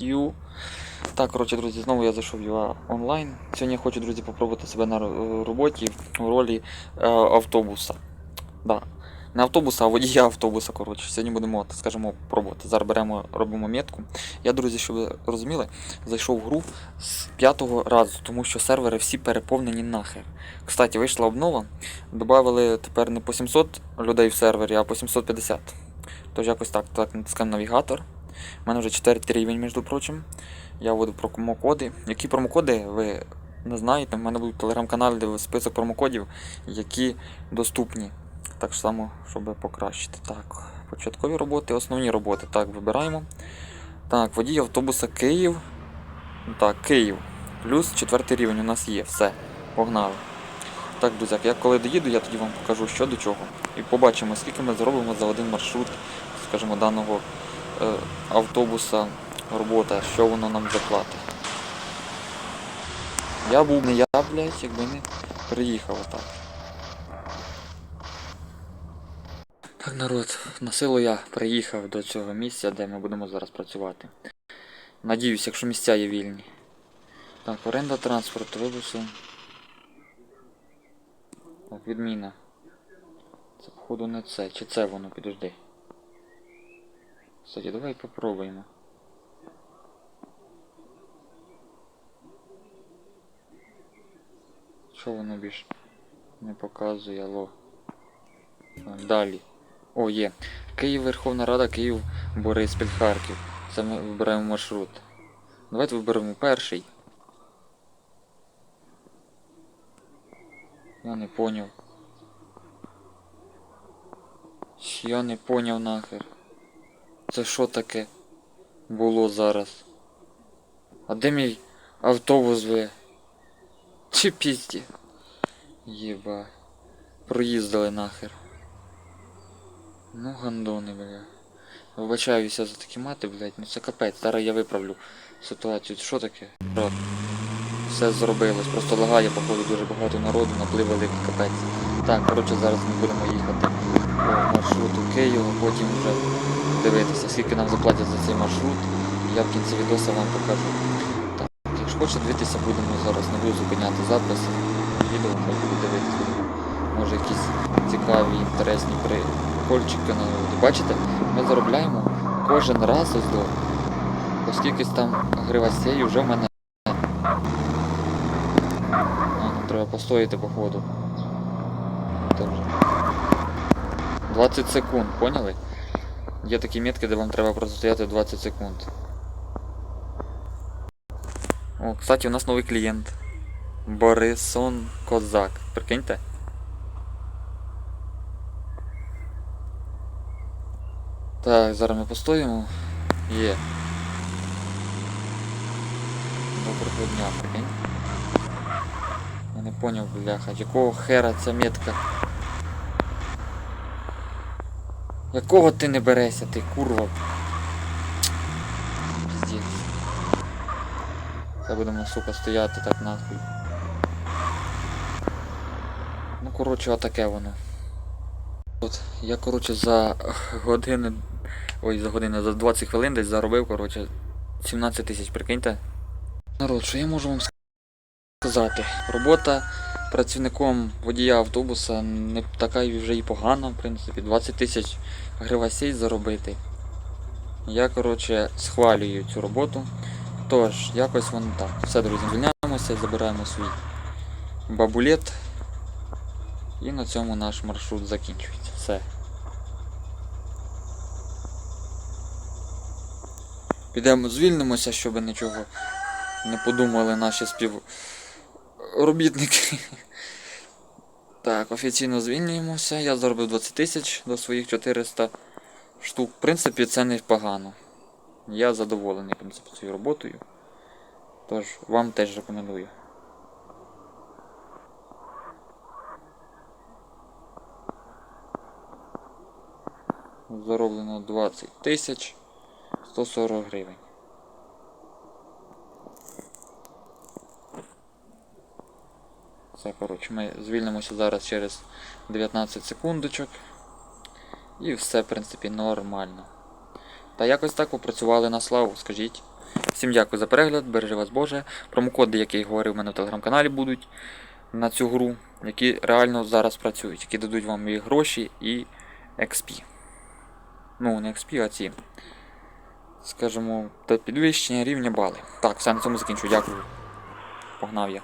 Ю. Так, коротше, друзі, знову я зайшов в онлайн. Сьогодні я хочу, друзі, попробувати себе на роботі у ролі е, автобуса. Да. Не автобуса, а водія автобуса, коротше. Сьогодні будемо, так скажемо, пробувати. Зараз беремо, робимо метку. Я, друзі, щоб ви розуміли, зайшов в гру з п'ятого разу, тому що сервери всі переповнені нахер. Кстати, вийшла обнова. Добавили тепер не по 700 людей в сервері, а по 750. Тож якось так, так натискаємо навігатор. У мене вже 4 рівень, між прочим. Я вводив промокоди. Які промокоди ви не знаєте? У мене будуть в телеграм-каналі де список промокодів, які доступні. Так само, щоб покращити. Так, початкові роботи, основні роботи. Так, вибираємо. Так, водій автобуса Київ. Так, Київ. Плюс четвертий рівень у нас є. Все. Погнали. Так, друзяк, я коли доїду, я тоді вам покажу, що до чого. І побачимо, скільки ми зробимо за один маршрут, скажімо, даного автобуса робота, що воно нам заплатить. Я був не я, блядь, якби не приїхав отак. Так, народ, на силу я приїхав до цього місця, де ми будемо зараз працювати. Надіюсь, якщо місця є вільні. Так, оренда транспорту, вибуси. Відміна. Це походу не це. Чи це воно, підожди. Кстати, давай попробуємо. Що воно більш не показує, алло. Далі. О, є. Київ Верховна Рада, Київ Бориспіль Харків. Це ми вибираємо маршрут. Давайте виберемо перший. Я не поняв. Я не поняв нахер. Це що таке було зараз? А де мій автобус ви? Чи пізді? Єба. Проїздили нахер. Ну гандони, бля. Вибачаюся за такі мати, блядь, ну це капець. Зараз я виправлю ситуацію. Що таке? Брат. Все зробилось, просто лагає, походу, дуже багато народу, наплив великий капець. Так, коротше, зараз ми будемо їхати по маршруту Києва, потім вже дивитися, скільки нам заплатять за цей маршрут. Я в кінці відоса вам покажу. Так, якщо хочете дивитися, будемо зараз, не буду зупиняти запис. Відео ми буду дивитися. Може якісь цікаві, інтересні прикольчики наводити. Бачите, ми заробляємо кожен раз ось до. Оскільки там гривацей вже в мене. А, ну треба постояти походу. 20 секунд, поняли? Є такі метки, де вам треба простояти 20 секунд. О, кстати, у нас новий клієнт. Борисон Козак. Прикиньте. Так, зараз ми постоїмо. Є. Доброго дня, прикинь. Я не поняв, бляха, якого хера ця метка. Якого ти не берешся, ти курва? Піздець. Будемо, сука, стояти так нахуй. Ну, коротше, отаке воно. От, я, коротше, за години. Ой, за години, за 20 хвилин десь заробив, коротше, 17 тисяч, прикиньте. Народ, що я можу вам сказати? Робота працівником водія автобуса не така вже і погана, в принципі. 20 тисяч гривасей заробити. Я, коротше, схвалюю цю роботу. Тож, якось воно так. Все, друзі, звільняємося, забираємо свій бабулет. І на цьому наш маршрут закінчується. Все. Підемо звільнимося, щоб нічого не подумали наші співробітники. Так, офіційно звільнюємося. Я заробив 20 тисяч до своїх 400 штук. В принципі, це непогано. Я задоволений, в принципі, цією роботою. Тож, вам теж рекомендую. Зароблено 20 тисяч 140 гривень. Все, коротше, ми звільнимося зараз через 19 секундочок. І все, в принципі, нормально. Та якось так попрацювали на славу, скажіть. Всім дякую за перегляд, бережи вас Боже. Промокоди, які я говорив, у мене в телеграм-каналі будуть на цю гру, які реально зараз працюють, які дадуть вам і гроші, і XP. Ну, не XP, а ці. Скажімо, та підвищення рівня бали. Так, все на цьому закінчу. Дякую. Погнав я.